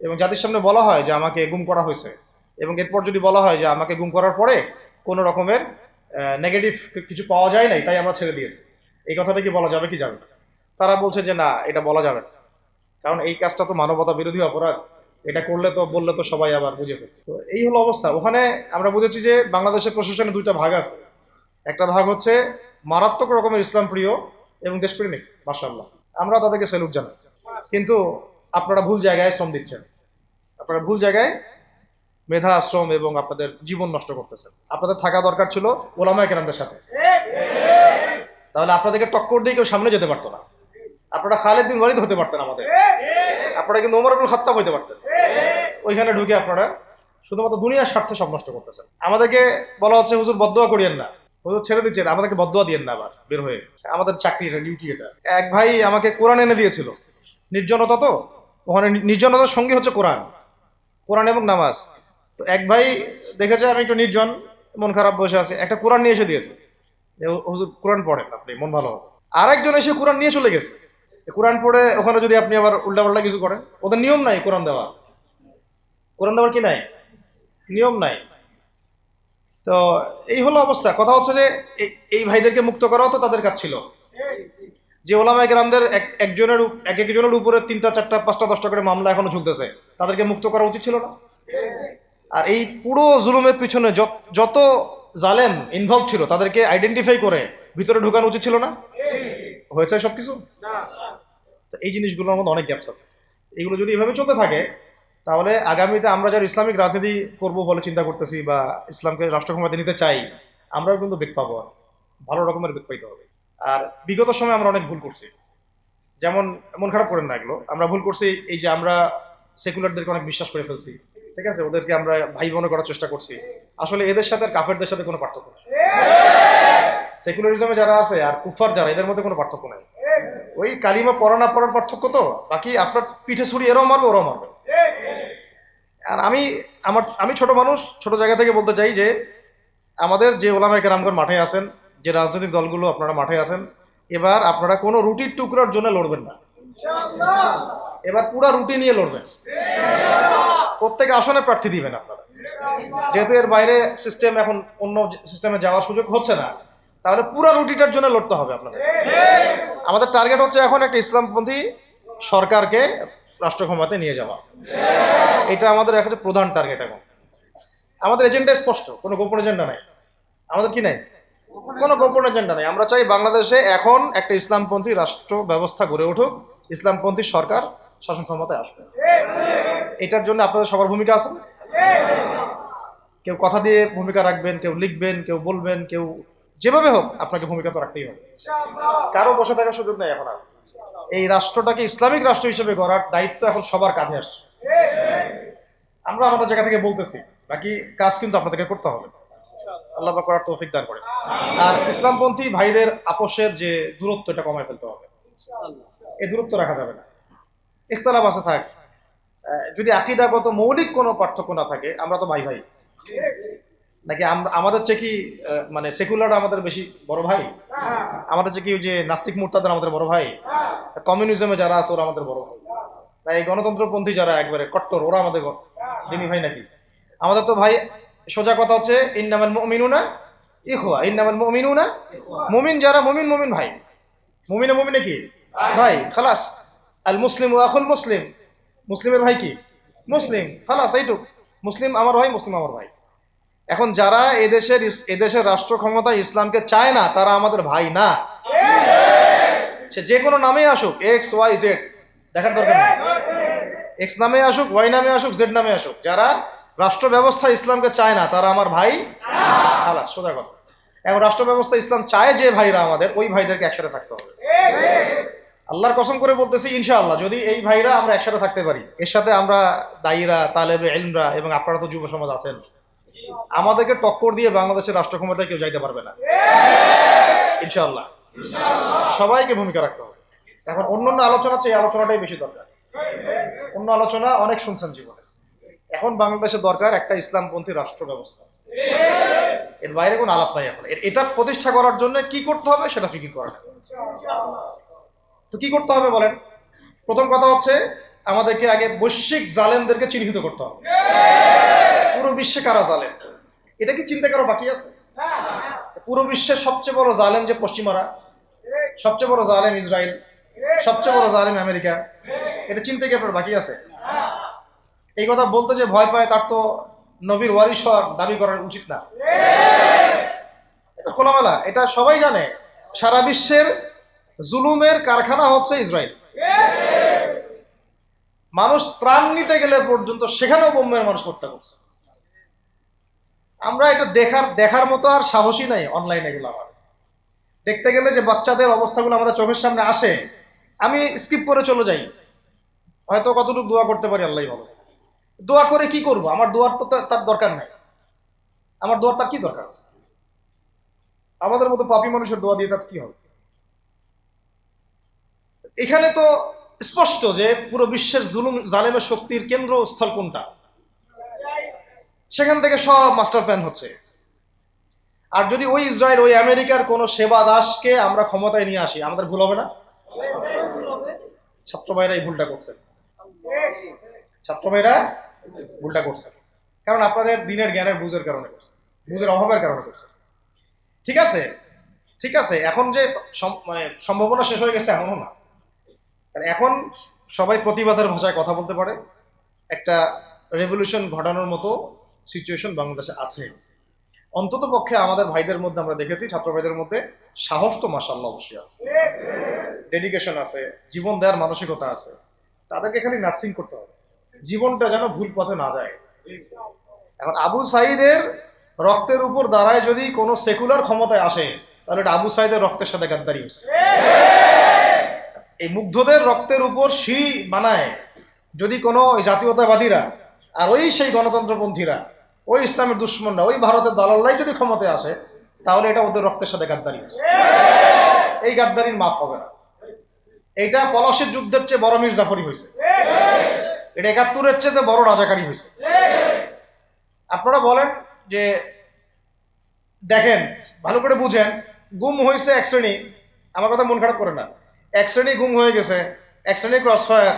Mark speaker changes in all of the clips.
Speaker 1: এবং জাতির সামনে বলা হয় যে আমাকে গুম করা হয়েছে। এবং এরপর যদি বলা হয় যে আমাকে গুম করার পরে কোনো রকমের নেগেটিভ কিছু পাওয়া যায় নাই, তাই আমরা ছেড়ে দিয়েছি। এই কথাটা কি বলা যাবে কি যাবে? তারা বলছে যে না, এটা বলা যাবে না। কারণ এই কাজটা তো মানবতা বিরোধী অপরাধ। এটা করলে তো, বললে তো সবাই আবার বুঝে ফেলবে। তো এই হলো অবস্থা। ওখানে আমরা বুঝেছি যে বাংলাদেশের প্রশাসনে দুইটা ভাগ আছে। একটা ভাগ হচ্ছে মারাত্মক রকমের ইসলাম প্রিয় এবং দেশপ্রেমিক মাসাল্লাহ আমরা তাদেরকে স্যালুট জানাই। কিন্তু আপনারা ভুল জায়গায় শ্রম দিচ্ছেন। আপনারা ভুল জায়গায় মেধা, আশ্রম এবং আপনাদের জীবন নষ্ট করতেছেন। আপনাদের থাকা দরকার ছিল ওলামায় কেরামদের সাথে। তাহলে আপনাদেরকে টক্কর দিয়ে কেউ সামনে যেতে পারতো না। আপনারা খালেদ বিন ওয়ালিদ হতে পারতেন আমাদের। আপনারা কিন্তু ওমর আব্দুল খাত্তাব হইতে পারতেন। ওইখানে ঢুকে আপনারা শুধুমাত্র দুনিয়ার স্বার্থে সব নষ্ট করতেছেন। আমাদেরকে বলা হচ্ছে, হুজুর বদোয়া করিয়েন না। হুজুর, ছেড়ে দিচ্ছেন। আমাদেরকে বদোয়া দিয়েন না আবার, বের হয়ে। আমাদের চাকরি এটা, ডিউটি এটা। এক ভাই আমাকে কোরআন এনে দিয়েছিল। নির্জনতা তো? ওখানে নির্জনতার সঙ্গী হচ্ছে কোরআন। কোরআন এবং নামাজ। তো এক ভাই দেখেছে আমি একটু নির্জন, মন খারাপ বসে আছে, একটা কোরআন নিয়ে এসে দিয়েছে। কোরআন পড়েন আপনি, মন ভালো হবে। আরেকজন এসে কোরআন নিয়ে চলে গেছে। কোরআন পড়ে ওখানে যদি আপনি আবার উল্টাপাল্টা কিছু করেন? ওদের নিয়ম নাই কোরআন দেওয়া কোরআন দেওয়ার কি নাই? নিয়ম নাই। তো এই হলো অবস্থা। কথা হচ্ছে যে এই- এই ভাইদেরকে মুক্ত করাও তো তাদের কাজ ছিল। যে ওলামাই গ্রামদের এক একজনের এক একজনের উপরে তিনটা, চারটা, পাঁচটা, দশটা করে মামলা এখনও ঝুলতেছে। তাদেরকে মুক্ত করা উচিত ছিল না? আর এই পুরো জুলুমের পিছনে যত- জালেম ইনভলভ ছিল, তাদেরকে আইডেন্টিফাই করে ভিতরে ঢুকানো উচিত ছিল না? হয়েছে সব কিছু এই জিনিসগুলোর মধ্যে অনেক গ্যাপস আছে। এগুলো যদি এভাবে চলতে থাকে, তাহলে আগামীতে আমরা যারা ইসলামিক রাজনীতি করব বলে চিন্তা করতেছি বা ইসলামকে রাষ্ট্র নিতে চাই, আমরাও কিন্তু বেগ পাবো। ভালো রকমের বেগ পাইতে হবে। আর বিগত সময় আমরা অনেক ভুল করছি। যেমন, মন খারাপ করেন না এগুলো। আমরা ভুল করছি এই যে আমরা সেকুলারদেরকে অনেক বিশ্বাস করে ফেলছি, ঠিক আছে? ওদেরকে আমরা ভাই বোন করার চেষ্টা করছি। আসলে এদের সাথে আর কাফেরদের সাথে কোনো পার্থক্য নেই। সেকুলারিজমে যারা আছে আর কুফার যারা, এদের মধ্যে কোনো পার্থক্য নেই। ওই কালিমা পড়া না পড়ার পার্থক্য তো? বাকি আপনার পিঠে ছুরি এরাও মারবে, ওরাও মারবে। আর আমি, আমার, আমি ছোট মানুষ, ছোট জায়গা থেকে বলতে চাই যে আমাদের যে ওলামায় কেরামগর মাঠে আছেন যে রাজনৈতিক দলগুলো আপনারা মাঠে আছেন এবার আপনারা কোনো রুটির টুকরার জন্য লড়বেন না। এবার পুরা রুটি নিয়ে লড়বেন। প্রত্যেক আসনে প্রার্থী দিবেন আপনারা। যেহেতু এর বাইরে সিস্টেম এখন অন্য সিস্টেমে যাওয়ার সুযোগ হচ্ছে না তাহলে পুরা রুটিটার জন্য লড়তে হবে আপনাদের। আমাদের টার্গেট হচ্ছে এখন একটা ইসলামপন্থী সরকারকে রাষ্ট্র ক্ষমতায় নিয়ে যাওয়া। এটা আমাদের এখন প্রধান টার্গেট এখন। আমাদের এজেন্ডা স্পষ্ট কোনো গোপন এজেন্ডা নাই। আমাদের কি নাই? কোনো গোপন এজেন্ডা নেই। আমরা চাই বাংলাদেশে এখন একটা ইসলামপন্থী রাষ্ট্র ব্যবস্থা গড়ে উঠুক, ইসলামপন্থী সরকার শাসন ক্ষমতায় আসবে এটার জন্য আপনাদের সবার ভূমিকা আছে? কেউ কথা দিয়ে ভূমিকা রাখবেন, কেউ লিখবেন, কেউ বলবেন, কেউ যেভাবে হোক আপনাকে ভূমিকা তো রাখতেই হবে। কারও বসে থাকার সুযোগ নেই এখন আর। এই রাষ্ট্রটাকে ইসলামিক রাষ্ট্র হিসেবে গড়ার দায়িত্ব এখন সবার কাঁধে আসছে। আমরা আমাদের জায়গা থেকে বলতেছি, বাকি কাজ কিন্তু আপনাদেরকে করতে হবে। আল্লাহ করার তৌফিক দান করে আর ইসলামপন্থী ভাইদের আপোষের যে দূরত্ব, এটা কমায় ফেলতে হবে। এই দূরত্ব রাখা যাবে না। ইখতলাফ আছে, থাক। যদি আকিদাগত মৌলিক কোনো পার্থক্য না থাকে, আমরা তো ভাই ভাই নাকি আমাদের চেয়ে কি মানে সেকুলার আমাদের বেশি বড় ভাই? আমাদের চেয়ে কি যে নাস্তিক মুরতাদের আমাদের বড় ভাই? কমিউনিজমে যারা আছে, ওরা আমাদের বড় ভাই। তাই গণতন্ত্রপন্থী যারা একবারে কট্টর, ওরা আমাদের দিনী ভাই নাকি? আমাদের তো ভাই সোজা কথা হচ্ছে, ইন্নামাল মুমিনুনা ইখওয়া ইন্নামাল মুমিনুনা মুমিন যারা মুমিন মুমিন ভাই। মুমিনে মুমিনে কি? ভাই, খালাস। আল মুসলিম আখুল মুসলিম। মুসলিমের ভাই কি? মুসলিম। খালাস, এইটুক। মুসলিম আমার ভাই, মুসলিম আমার ভাই। এখন যারা এদেশের এদেশের রাষ্ট্র ক্ষমতা ইসলামকে চায় না, তারা আমাদের ভাই না। সে যে কোনো নামে আসুক, এক্স, ওয়াই, জেড। দেখার দরকার নেই। এক্স নামে আসুক, ওয়াই নামে আসুক, জেড নামে আসুক। যারা রাষ্ট্র ব্যবস্থা ইসলামকে চায় না, তারা আমার ভাই খালাস, সোজা কথা। এখন রাষ্ট্র ব্যবস্থা ইসলাম চায় যে ভাইরা আমাদের, ওই ভাইদেরকে একসাথে থাকতে হবে। আল্লাহর কসম করে বলতেছি, ইনশাআল্লাহ, যদি এই ভাইরা আমরা একসাথে থাকতে পারি, এর সাথে আমরা দায়ীরা, তালেবে এলমরা এবং আপনারা তো যুব সমাজ আছেন, আমাদেরকে টক্কর দিয়ে বাংলাদেশের রাষ্ট্র ক্ষমতায় কেউ যাইতে পারবে না। ইনশাআল্লাহ। সবাইকে ভূমিকা রাখতে হবে। এখন অন্য অন্য আলোচনা এই আলোচনাটাই বেশি দরকার। অন্য আলোচনা অনেক শুনছেন জীবনে। এখন বাংলাদেশে দরকার একটা ইসলামপন্থী রাষ্ট্র ব্যবস্থা। এর বাইরে কোনো আলাপ নাই এখন। এটা প্রতিষ্ঠা করার জন্য কি করতে হবে সেটা ফিকির করা তো কি করতে হবে বলেন? প্রথম কথা হচ্ছে আমাদেরকে আগে বৈশ্বিক জালেমদেরকে চিহ্নিত করতে হবে। পুরো বিশ্বে কারা জালেম? এটা কি চিন্তা করা বাকি আছে? পুরো বিশ্বের সবচেয়ে বড় জালেম যে পশ্চিমারা, সবচেয়ে বড় জালেম ইসরায়েল সবচেয়ে বড় জালেম আমেরিকা, এটা চিন্তা কি আপনার বাকি আছে? এই কথা বলতে যে ভয় পায়, তার তো নবীর ওয়ারিস হওয়ার দাবি করার উচিত না। এটা খোলামেলা, এটা সবাই জানে। সারা বিশ্বের জুলুমের কারখানা হচ্ছে ইসরায়েল। মানুষ ত্রাণ নিতে গেলে পর্যন্ত সেখানেও বোম্বের মানুষ হত্যা করছে। আমরা এটা দেখার দেখার মতো আর সাহসী নাই অনলাইনে এগুলো আমার। দেখতে গেলে যে বাচ্চাদের অবস্থাগুলো আমাদের চোখের সামনে আসে, আমি স্কিপ করে চলে যাই। হয়তো কতটুকু দোয়া করতে পারি আল্লাহ ভালো। দোয়া করে কি করব? আমার দোয়ার তো তার দরকার নাই। আমার দোয়ার তার কি দরকার আছে? আমাদের মতো পাপি মানুষের দোয়া দিয়ে তার কি হবে? এখানে তো স্পষ্ট যে পুরো বিশ্বের জুলুম, জালেমের শক্তির কেন্দ্রস্থল কোনটা? সেখান থেকে সব মাস্টার প্ল্যান হচ্ছে। আর যদি ওই ইসরায়েল, ওই আমেরিকার কোনো সেবা দাসকে আমরা ক্ষমতায় নিয়ে আসি, আমাদের ভুল হবে না? ছাত্র ভাইরা এই ভুলটা করছে। ছাত্র ভাইরা ভুলটা করছে। কারণ আপনাদের দিনের জ্ঞানের বুঝের কারণে করছে, বুঝের অভাবের কারণে করছে। ঠিক আছে? ঠিক আছে, এখন যে মানে সম্ভাবনা শেষ হয়ে গেছে এমনও না। কারণ এখন সবাই প্রতিবাদের ভাষায় কথা বলতে পারে। একটা রেভলিউশন ঘটানোর মতো সিচুয়েশন বাংলাদেশে আছে। অন্তত পক্ষে আমাদের ভাইদের মধ্যে আমরা দেখেছি, ছাত্র ভাইদের মধ্যে সাহস তো মাসাল্লাহ অবশ্যই আছে। ডেডিকেশন আছে, জীবন দেওয়ার মানসিকতা আছে। তাদেরকে খালি নার্সিং করতে হবে। জীবনটা যেন ভুল পথে না যায়। এখন আবু সাইদের রক্তের উপর দাঁড়ায় যদি কোনো সেকুলার ক্ষমতায় আসে, তাহলে এটা আবু সাইদের রক্তের সাথে গাদ্দারি হচ্ছে। এই মুগ্ধদের রক্তের উপর সিঁড়ি বানায় যদি কোনো জাতীয়তাবাদীরা, আর ওই সেই গণতন্ত্রপন্থীরা, ওই ইসলামের দুশ্মনরা, ওই ভারতের দালাল্লাই যদি ক্ষমতায় আসে, তাহলে এটা ওদের রক্তের সাথে গাদ্দারি হচ্ছে। এই গাদ্দারির মাফ হবে না। এইটা পলাশের যুদ্ধের চেয়ে বড় মীর জাফরি হয়েছে। এটা একাত্তরের চেয়ে বড় রাজাকারী হয়েছে। আপনারা বলেন যে, দেখেন, ভালো করে বুঝেন, গুম হয়েছে এক শ্রেণি। আমার কথা মন খারাপ করে না। এক শ্রেণি গুম হয়ে গেছে, এক শ্রেণি ক্রস ফায়ার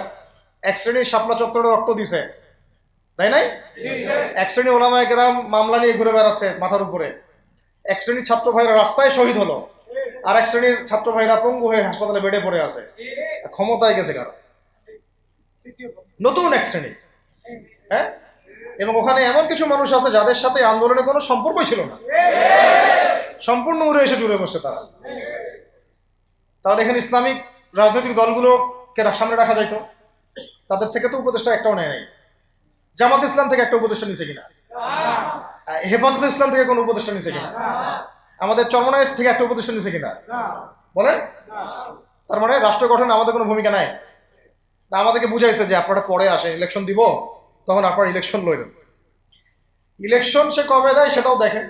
Speaker 1: এক শ্রেণি শাপলা চত্বরে রক্ত দিছে। তাই নাই? এক শ্রেণি ওলামায় গ্রাম মামলা নিয়ে ঘুরে বেড়াচ্ছে মাথার উপরে। এক শ্রেণির ছাত্র ভাইরা রাস্তায় শহীদ হলো, আর এক শ্রেণির ছাত্র ভাইরা পঙ্গু হয়ে হাসপাতালে বেডে পড়ে আছে। ক্ষমতায় গেছে কারা? নতুন এক শ্রেণি। হ্যাঁ? এবং ওখানে এমন কিছু মানুষ আছে যাদের সাথে আন্দোলনের কোনো সম্পর্কই ছিল না। সম্পূর্ণ উড়ে এসে জুড়ে বসছে তারা। তাহলে এখানে ইসলামিক রাজনৈতিক দলগুলোকে সামনে রাখা যাইতো। তাদের থেকে তো উপদেষ্টা একটাও নেয় নাই। জামাত ইসলাম থেকে একটা উপদেষ্টা নিছে কিনা? হেফাজত ইসলাম থেকে কোনো উপদেষ্টা নিছে কিনা? আমাদের চরমনায় থেকে একটা উপদেষ্টা নিছে কিনা? বলেন? তার মানে রাষ্ট্র গঠনে আমাদের কোনো ভূমিকা নাই। না, আমাদেরকে বুঝাইছে যে আপনারা পরে আসে ইলেকশন দিব, তখন আপনারা ইলেকশন লইলেন ইলেকশন সে কবে দেয় সেটাও দেখে।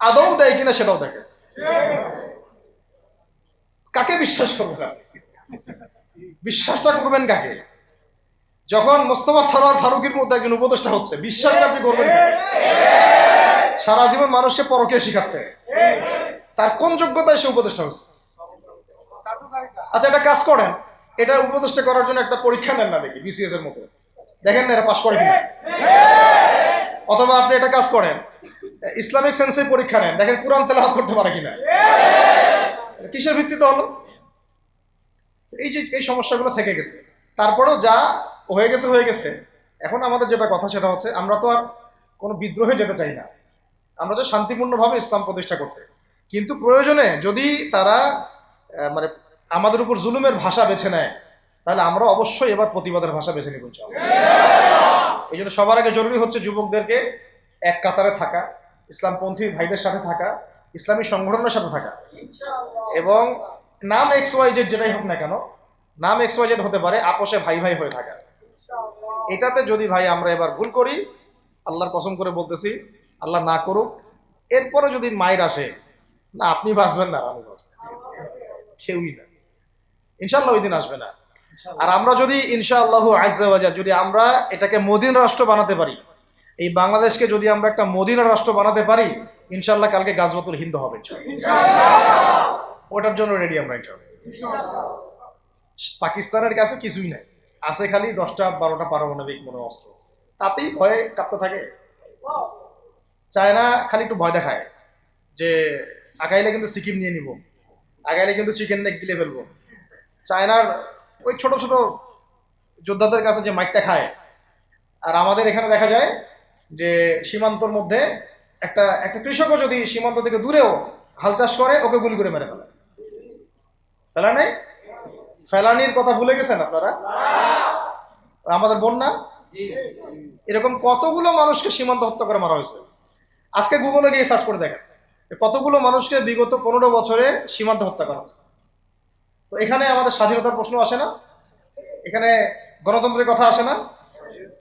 Speaker 1: আদৌ দেয় কিনা সেটাও দেখে। কাকে বিশ্বাস করবেন বিশ্বাসটা করবেন কাকে? যখন মোস্তফা সরোয়ার ফারুকের মধ্যে একজন উপদেষ্টা হচ্ছে, বিশ্বাসটা আপনি করবেন সারা জীবন মানুষকে পরকে শিখাচ্ছে। তার কোন যোগ্যতায় সে উপদেষ্টা হচ্ছে আচ্ছা এটা কাজ করেন। এটা উপদেষ্টা করার জন্য একটা পরীক্ষা নেন না দেখি বিসিএস এর মতো দেখেন না এটা পাশ করে কিনা। অথবা আপনি এটা কাজ করেন, ইসলামিক সেন্সে পরীক্ষা নেন, দেখেন কোরআন তেলাহাত করতে পারে কিনা। কিসের ভিত্তিতে হলো? এই যে, এই সমস্যাগুলো থেকে গেছে। তারপরেও যা হয়ে গেছে হয়ে গেছে। এখন আমাদের যেটা কথা সেটা হচ্ছে, আমরা তো আর কোনো বিদ্রোহে যেতে চাই না। আমরা তো শান্তিপূর্ণভাবে ইসলাম প্রতিষ্ঠা করতে। কিন্তু প্রয়োজনে যদি তারা মানে আমাদের উপর জুলুমের ভাষা বেছে নেয় তাহলে আমরা অবশ্যই এবার প্রতিবাদের ভাষা বেছে নিব। এই জন্য সবার আগে জরুরি হচ্ছে যুবকদেরকে এক কাতারে থাকা ইসলামপন্থী ভাইদের সাথে থাকা ইসলামী সংগঠনের সাথে থাকা। এবং নাম এক্স ওয়াই জেড যেটাই হোক না কেন নাম এক্স ওয়াই জেড হতে পারে আপোষে ভাই ভাই হয়ে থাকা। এটাতে যদি ভাই আমরা এবার ভুল করি আল্লাহর কসম করে বলতেছি আল্লাহ না করুক এরপরে যদি মায়ের আসে না আপনি বাঁচবেন না আমি বাঁচবেন কেউই না। ইনশাল্লাহ ওই দিন আসবে না। আর আমরা যদি ইনশাআল্লাহ আজাল যদি আমরা এটাকে মদিন রাষ্ট্র বানাতে পারি এই বাংলাদেশকে যদি আমরা একটা মদিনা রাষ্ট্র বানাতে পারি ইনশাল্লাহ কালকে গাজবাতুল হিন্দ হবে। ওটার জন্য রেডি আমরা পাকিস্তানের কাছে কিছুই নাই। আছে খালি দশটা বারোটা পারমাণবিক মনে অস্ত্র তাতেই ভয়ে কাঁপতে থাকে। চায়না খালি একটু ভয় দেখায় যে আগাইলে কিন্তু সিকিম নিয়ে নিব। আগাইলে কিন্তু চিকেন নেক গিলে ফেলব। চায়নার ওই ছোট ছোট যোদ্ধাদের কাছে যে মাইকটা খায়। আর আমাদের এখানে দেখা যায় যে সীমান্তর মধ্যে একটা একটা কৃষকও যদি সীমান্ত থেকে দূরেও হাল চাষ করে, ওকে গুলি করে মেরে ফেলে। ফেলা নেই? ফেলানির কথা ভুলে গেছেন আপনারা? আমাদের বন্যা? এরকম কতগুলো মানুষকে সীমান্ত হত্যা করে মারা হয়েছে? আজকে গুগলে গিয়ে সার্চ করে দেখেন কতগুলো মানুষকে বিগত পনেরো বছরে সীমান্ত হত্যা করা হয়েছে। তো এখানে আমাদের স্বাধীনতার প্রশ্ন আসে না। এখানে গণতন্ত্রের কথা আসে না,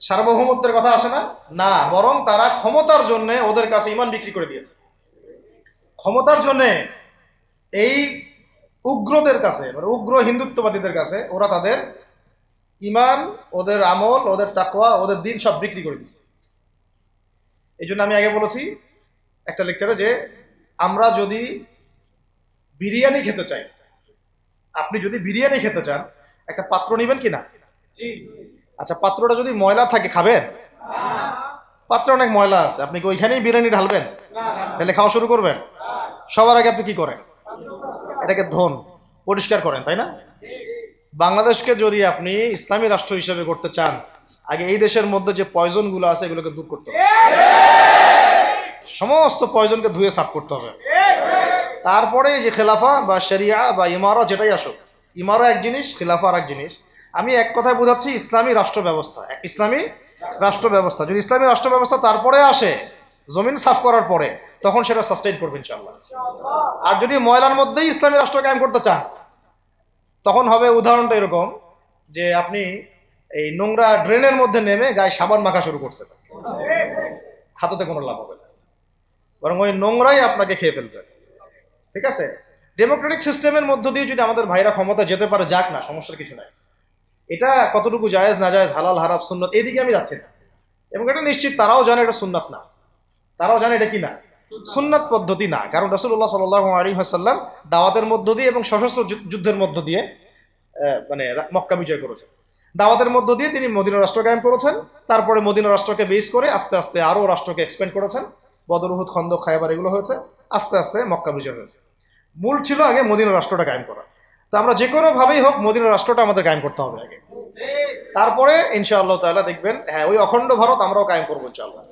Speaker 1: সার্বভৌমত্বের কথা আসে না না, বরং তারা ক্ষমতার জন্য ওদের কাছে ইমান বিক্রি করে দিয়েছে। ক্ষমতার জন্য এই উগ্রদের কাছে মানে উগ্র হিন্দুত্ববাদীদের কাছে ওরা তাদের ইমান, ওদের আমল, ওদের তাকওয়া, ওদের দিন সব বিক্রি করে দিচ্ছে এই জন্য আমি আগে বলেছি একটা লেকচারে যে আমরা যদি বিরিয়ানি খেতে চাই আপনি যদি বিরিয়ানি খেতে চান একটা পাত্র নেবেন কি না আচ্ছা পাত্রটা যদি ময়লা থাকে খাবেন? পাত্র অনেক ময়লা আছে আপনি কি ওইখানেই বিরিয়ানি ঢালবেন? তাহলে খাওয়া শুরু করবেন? সবার আগে আপনি কি করেন? এটাকে ধন পরিষ্কার করেন তাই না? বাংলাদেশকে যদি আপনি ইসলামী রাষ্ট্র হিসেবে করতে চান আগে এই দেশের মধ্যে যে পয়জনগুলো আছে এগুলোকে দূর করতে হবে। সমস্ত পয়জনকে ধুয়ে সাফ করতে হবে। তারপরে যে খেলাফা বা শরিয়া বা ইমারা যেটাই আসুক ইমারা এক জিনিস, খেলাফা আর এক জিনিস। আমি এক কথায় বোঝাচ্ছি, ইসলামী রাষ্ট্র ব্যবস্থা, ইসলামী রাষ্ট্র ব্যবস্থা। যদি ইসলামী রাষ্ট্র ব্যবস্থা তারপরে আসে, জমিন সাফ করার পরে, তখন সেটা সাস্টেইন করবে ইনশাল্লাহ আর যদি ময়লার মধ্যেই ইসলামী রাষ্ট্র কায়েম করতে চান, তখন হবে উদাহরণটা এরকম যে আপনি এই নোংরা ড্রেনের মধ্যে নেমে গায়ে সাবান মাখা শুরু করছেন। হাততে কোনো লাভ হবে না। বরং ওই নোংরাই আপনাকে খেয়ে ফেলবে। ঠিক আছে? ডেমোক্রেটিক সিস্টেমের মধ্য দিয়ে যদি আমাদের ভাইরা ক্ষমতা যেতে পারে, যাক না, সমস্যার কিছু নাই। এটা কতটুকু জায়েজ, না জায়েজ, হালাল হারাপ সুন্নত, এদিকে আমি যাচ্ছি না। এবং এটা নিশ্চিত, তারাও জানে এটা সুন্নাত না। তারাও জানে এটা কি না? সুন্নাত পদ্ধতি না। কারণ রসুল্লাহ সাল আলী হাসাল্লাম দাওয়াতের মধ্য দিয়ে এবং সশস্ত্র যুদ্ধের মধ্য দিয়ে মানে মক্কা বিজয় করেছেন। দাওয়াতের মধ্য দিয়ে তিনি মদিনা রাষ্ট্র কায়েম করেছেন। তারপরে মদিনা রাষ্ট্রকে বেস করে আস্তে আস্তে আরও রাষ্ট্রকে এক্সপেন্ড করেছেন। বদরুহুদ খন্দ খায়বার এগুলো হয়েছে। আস্তে আস্তে মক্কা বিজয় হয়েছে। মূল ছিল আগে মদিনা রাষ্ট্রটা কায়েম করা। তো আমরা যে কোনোভাবেই হোক মদিনা রাষ্ট্রটা আমাদের কায়েম করতে হবে আগে। তারপরে ইনশাআল্লাহ তাআলা দেখবেন হ্যাঁ ওই অখণ্ড ভারত আমরাও কায়েম করব ইনশাআল্লাহ।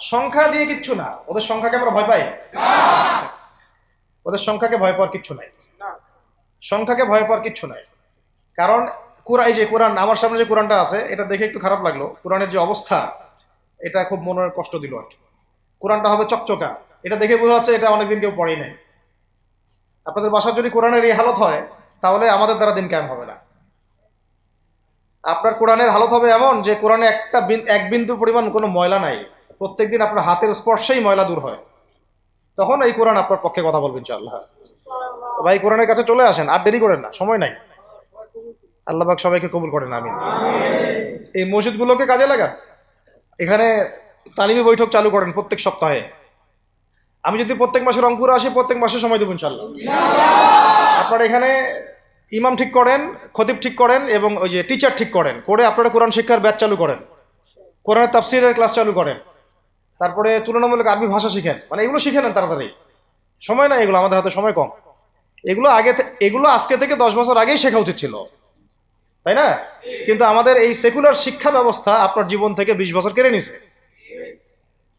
Speaker 1: সংখ্যা দিয়ে কিচ্ছু না, ওদের সংখ্যাকে আমরা ভয় পাই? ওদের সংখ্যাকে ভয় পাওয়ার কিচ্ছু নাই। সংখ্যাকে ভয় পাওয়ার কিচ্ছু নাই। কারণ কোরআন যে কোরআন, আমার সামনে যে কোরআনটা আছে, এটা দেখে একটু খারাপ লাগল। কোরআনের যে অবস্থা, এটা খুব মনের কষ্ট দিল আর কি। কোরআনটা হবে চকচকা। এটা দেখে বোঝা যাচ্ছে এটা অনেকদিন কেউ পড়েই নাই। আপনাদের বাসার যদি কোরআনের এই হালত হয়, তাহলে আমাদের দ্বারা দিন কায়েম হবে না। আপনার কোরআনের হালত হবে এমন যে, কোরআনে একটা এক বিন্দু পরিমাণ কোনো ময়লা নাই। প্রত্যেকদিন আপনার হাতের স্পর্শেই ময়লা দূর হয়। তখন এই কোরআন আপনার পক্ষে কথা বলবেন ইনশাআল্লাহ। তো ভাই, কোরআনের কাছে চলে আসেন, আর দেরি করেন না, সময় নাই। আল্লাহবাক সবাইকে কবুল করেন আমি এই মসজিদগুলোকে কাজে লাগান। এখানে তালিমি বৈঠক চালু করেন প্রত্যেক সপ্তাহে। আমি যদি প্রত্যেক মাসে রংপুরে আসি, প্রত্যেক মাসে সময় দেবো ইনশাল্লাহ আপনারা এখানে ইমাম ঠিক করেন, খতিব ঠিক করেন এবং ওই যে টিচার ঠিক করেন। করে আপনারা কোরআন শিক্ষার ব্যাচ চালু করেন। কোরআনের তাফসিরের ক্লাস চালু করেন। তারপরে তুলনামূলক আরবি ভাষা শিখেন। মানে এগুলো শিখে নেন তাড়াতাড়ি। সময় নাই এগুলো, আমাদের হাতে সময় কম। এগুলো আগে এগুলো আজকে থেকে দশ বছর আগেই শেখা উচিত ছিল। তাই না? কিন্তু আমাদের এই সেকুলার শিক্ষা ব্যবস্থা আপনার জীবন থেকে বিশ বছর কেড়ে নিছে।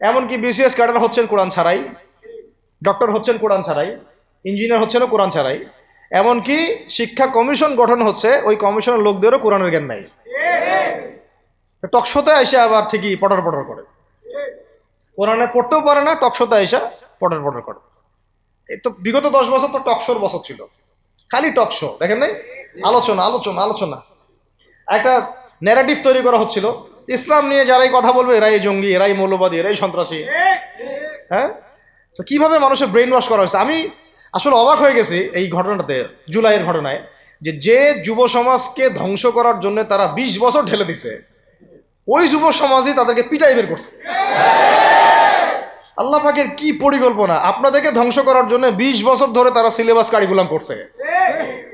Speaker 1: এমনকি বিসিএস ক্যাডার হচ্ছেন কোরআন ছাড়াই, ডক্টর হচ্ছেন কোরআন ছাড়াই, ইঞ্জিনিয়ার হচ্ছেনও কোরআন ছাড়াই। এমনকি শিক্ষা কমিশন গঠন হচ্ছে, ওই কমিশনের লোকদেরও কোরআনের জ্ঞান নাই। টকশোতে এসে আবার ঠিকই পটর পটর করে। কোরআনে পড়তেও পারে না টকশোতে এসে পটর পটর করে। এই তো বিগত দশ বছর তো টকশোর বছর ছিল। খালি টকশো দেখেন নাই? আলোচনা আলোচনা আলোচনা। একটা ন্যারেটিভ তৈরি করা হচ্ছিল। ইসলাম নিয়ে যারাই কথা বলবে, এরাই জঙ্গি, এরাই মৌলবাদী, এরাই সন্ত্রাসী। হ্যাঁ? তো কীভাবে মানুষের ব্রেন ওয়াশ করা হয়েছে? আমি আসলে অবাক হয়ে গেছি এই ঘটনাটাতে, জুলাইয়ের ঘটনায়, যে যে যুব সমাজকে ধ্বংস করার জন্য তারা বিশ বছর ঢেলে দিছে, ওই যুব সমাজই তাদেরকে পিটাই বের করছে। আল্লাহ পাকের কি পরিকল্পনা? আপনাদেরকে ধ্বংস করার জন্য বিশ বছর ধরে তারা সিলেবাস কারিকুলাম করছে।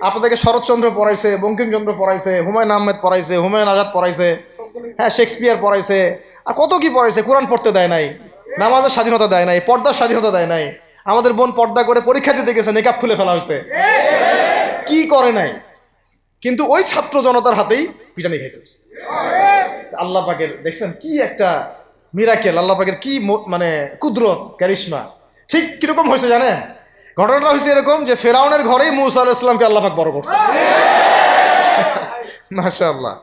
Speaker 1: আপনাদেরকে শরৎচন্দ্র পড়াইছে, বঙ্কিমচন্দ্র পড়াইছে, হুমায়ুন আহমেদ পড়াইছে, হুমায়ুন আজাদ পড়াইছে। হ্যাঁ শেক্সপিয়ার পড়াইছে। আর কত কি পড়াইছে? কোরআন পড়তে দেয় নাই। নামাজের স্বাধীনতা দেয় নাই, পর্দার স্বাধীনতা দেয় নাই। আমাদের বোন পর্দা করে পরীক্ষা দিতে গেছে নেকাপ খুলে ফেলা হয়েছে। কি করে নাই? কিন্তু ওই ছাত্র জনতার হাতেই পিটানি খেতে হয়েছে। আল্লাহ পাকের, দেখছেন কি একটা মিরাকেল আল্লাহ পাকের কি মানে কুদরত ক্যারিশমা ঠিক কীরকম হয়েছে জানেন? ঘটনাটা হয়েছে এরকম যে ফেরাউনের ঘরেই মুসা আলাহ ইসলামকে আল্লাহ পাক বড় করছে। মাশা আল্লাহ